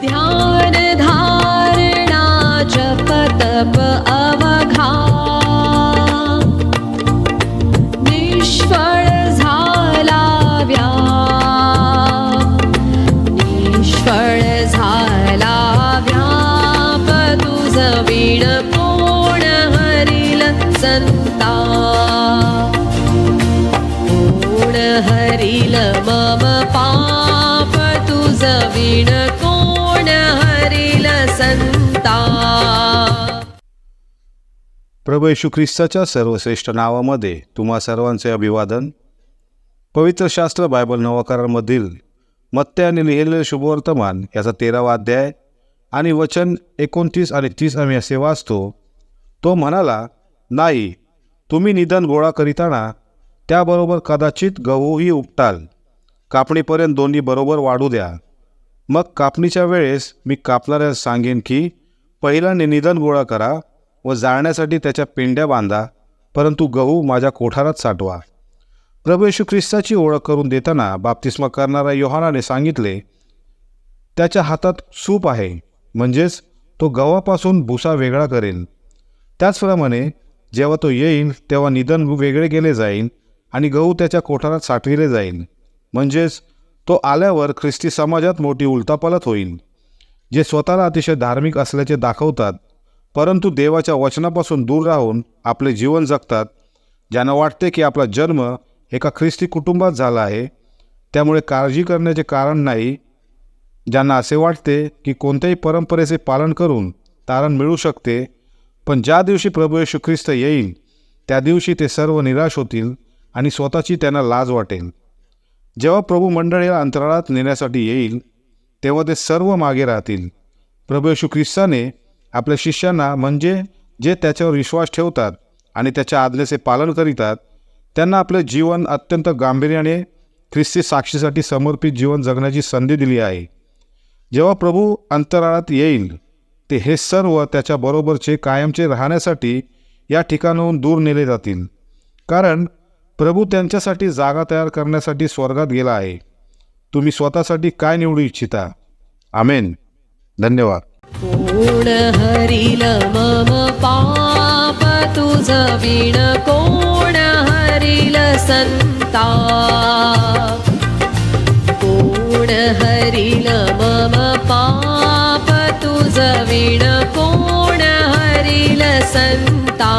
ध्यान धारणा जप तप अवघा। निष्फळ झाला व्याप निष्फळ झाला व्याप तुझ विण कोण हरिल संता। कोण हरिल मम प्रभू येशू ख्रिस्ताच्या सर्वश्रेष्ठ नावामध्ये तुम्हा सर्वांचे अभिवादन. पवित्र शास्त्र बायबल नवकारांमधील मत्त्याने लिहिलेले शुभवर्तमान याचा तेरावा अध्याय आणि वचन एकोणतीस आणि तीस आम्ही असे वाचतो तो म्हणाला नाही तुम्ही निधन गोळा करीताना त्याबरोबर कदाचित गहूही उपटाल. कापणीपर्यंत दोन्ही बरोबर वाढू द्या. मग कापणीच्या वेळेस मी कापणाऱ्यास सांगेन की पहिल्याने निधन गोळा करा व जाळण्यासाठी त्याच्या पेंड्या बांधा परंतु गहू माझ्या कोठारात साठवा. प्रभू येशू ख्रिस्ताची ओळख करून देताना बाप्तिस्मा करणाऱ्या योहानाने सांगितले त्याच्या हातात सूप आहे म्हणजेच तो गव्हापासून भुसा वेगळा करेल त्याचप्रमाणे जेव्हा तो येईल तेव्हा निधन वेगळे केले जाईल आणि गहू त्याच्या कोठारात साठविले जाईल म्हणजेच तो आल्यावर ख्रिस्ती समाजात मोठी उलतापालत होईल जे स्वतःला अतिशय धार्मिक असल्याचे दाखवतात परंतु देवाच्या वचनापासून दूर राहून आपले जीवन जगतात ज्यांना वाटते की आपला जन्म एका ख्रिस्ती कुटुंबात झाला आहे त्यामुळे काळजी करण्याचे कारण नाही. ज्यांना असे वाटते की कोणत्याही परंपरेचे पालन करून तारण मिळू शकते पण ज्या दिवशी प्रभू येशू ख्रिस्त येईल त्या दिवशी ते सर्व निराश होतील आणि स्वतःची त्यांना लाज वाटेल. जेव्हा प्रभू मंडळीला अंतराळात नेण्यासाठी येईल तेव्हा ते सर्व मागे राहतील. प्रभू येशू ख्रिस्ताने आपल्या शिष्यांना म्हणजे जे त्याच्यावर विश्वास ठेवतात आणि त्याच्या आदल्याचे पालन करीतात त्यांना आपले जीवन अत्यंत गांभीर्याने ख्रिस्ती साक्षीसाठी समर्पित जीवन जगण्याची संधी दिली आहे. जेव्हा प्रभू अंतराळात येईल ते हे सर्व त्याच्याबरोबरचे कायमचे राहण्यासाठी या ठिकाणाहून दूर नेले जातील. कारण प्रभू त्यांच्यासाठी जागा तयार करण्यासाठी स्वर्गात गेला आहे. तुम्ही स्वतःसाठी काय निवडू इच्छिता? आमेन. धन्यवाद. कोण हरिल मम पाप तुझ विण? कोण हरिल संता कोण हरिल मम पाप तुझ विण? कोण हरिल संता